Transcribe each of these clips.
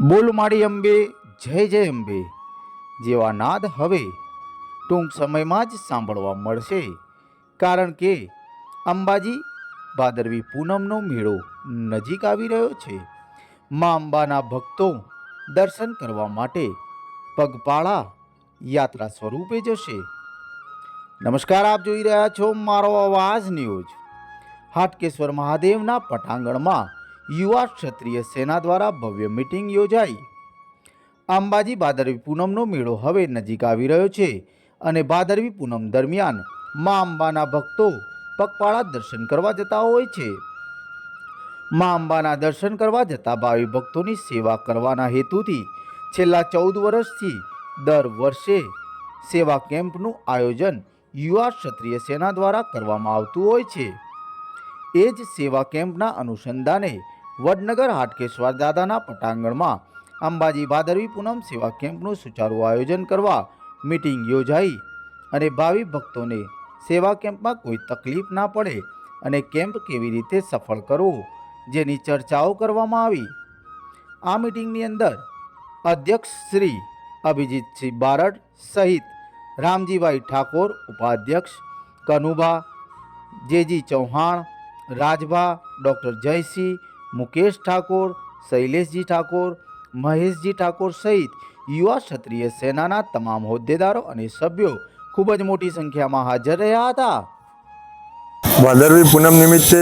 બોલ માડી અંબે, જય જય અંબે. જેવા નાદ હવે ટૂંક સમયમાં જ સાંભળવા મળશે. કારણ કે અંબાજી ભાદરવી પૂનમનો મેળો નજીક આવી રહ્યો છે. મા અંબાના ભક્તો દર્શન કરવા માટે પગપાળા યાત્રા સ્વરૂપે જશે. નમસ્કાર, આપ જોઈ રહ્યા છો મારો અવાજ ન્યૂઝ. હાટકેશ્વર મહાદેવના પટાંગણમાં યુવા ક્ષત્રિય સેના દ્વારા ભવ્ય મિટિંગ યોજાઈ. અંબાજી ભાદરવી પૂનમનો મેળો હવે નજીક આવી રહ્યો છે અને ભાદરવી પૂનમ દરમિયાન મા અંબાના ભક્તો પગપાળા દર્શન કરવા જતા હોય છે. મા અંબાના દર્શન કરવા જતા ભાવિ ભક્તોની સેવા કરવાના હેતુથી છેલ્લા ચૌદ વર્ષથી દર વર્ષે સેવા કેમ્પનું આયોજન યુવા ક્ષત્રિય સેના દ્વારા કરવામાં આવતું હોય છે. એ જ સેવા કેમ્પના અનુસંધાને વડનગર હાટકેશ્વર દાદાના પટાંગણમાં અંબાજી ભાદરવી પૂનમ સેવા કેમ્પનું સુચારું આયોજન કરવા મિટિંગ યોજાઈ અને ભાવિ ભક્તોને સેવા કેમ્પમાં કોઈ તકલીફ ના પડે અને કેમ્પ કેવી રીતે સફળ કરવો જેની ચર્ચાઓ કરવામાં આવી. આ મિટિંગની અંદર અધ્યક્ષ શ્રી અભિજીતસિંહ બારડ સહિત રામજીભાઈ ઠાકોર ઉપાધ્યક્ષ, Kanubha, J G Chauhan, Rajbha, doctor Jaysinh Mukesh Thakor Shaileshji Thakor Maheshji Thakor સહિત યુવા ક્ષત્રિય સેનાના તમામ હોદ્દેદારો અને સભ્યો ખૂબ જ મોટી સંખ્યામાં હાજર રહ્યા હતા. ભાદરવી પૂનમ નિમિત્તે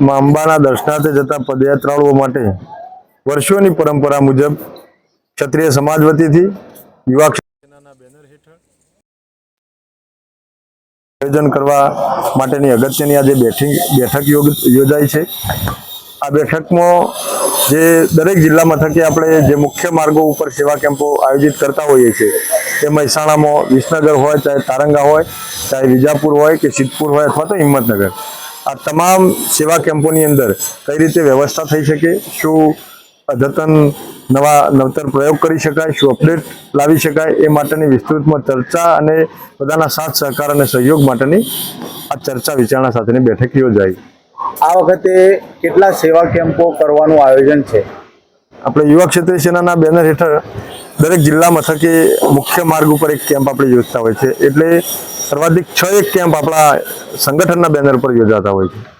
મા અંબાના દર્શનાર્થે જતા પદયાત્રાળુઓ માટે વર્ષોની પરંપરા મુજબ ક્ષત્રિય સમાજ વતીથી યુવા સેનાના બેનર હેઠળ આયોજન કરવા માટેની અગત્યની આજે બેઠી બેઠક યોગ- યોજાઈ છે. આ બેઠકમાં જે દરેક જિલ્લા મથકે આપણે જે મુખ્ય માર્ગો ઉપર સેવા કેમ્પો આયોજિત કરતા હોઈએ છીએ, તે મહેસાણામાં વિસનગર હોય, ચાહે તારંગા હોય, ચાહે વિજાપુર હોય કે સિદ્ધપુર હોય અથવા તો હિંમતનગર. આ તમામ સેવા કેમ્પોની અંદર કઈ રીતે વ્યવસ્થા થઈ શકે, શું અદ્યતન નવા નવતર પ્રયોગ કરી શકાય, શું અપડેટ લાવી શકાય, એ માટેની વિસ્તૃતમાં ચર્ચા અને બધાના સાથ સહકાર અને સહયોગ માટેની આ ચર્ચા વિચારણા સાથેની બેઠક યોજાઈ. આ વખતે કેટલા સેવા કેમ્પો કરવાનું આયોજન છે? આપણે યુવા ક્ષેત્રીય સેનાના બેનર હેઠળ દરેક જિલ્લા મથકે મુખ્ય માર્ગ ઉપર એક કેમ્પ આપણે યોજતા હોય છે. એટલે સર્વાધિક છ એક કેમ્પ આપણા સંગઠનના બેનર પર યોજાતા હોય છે.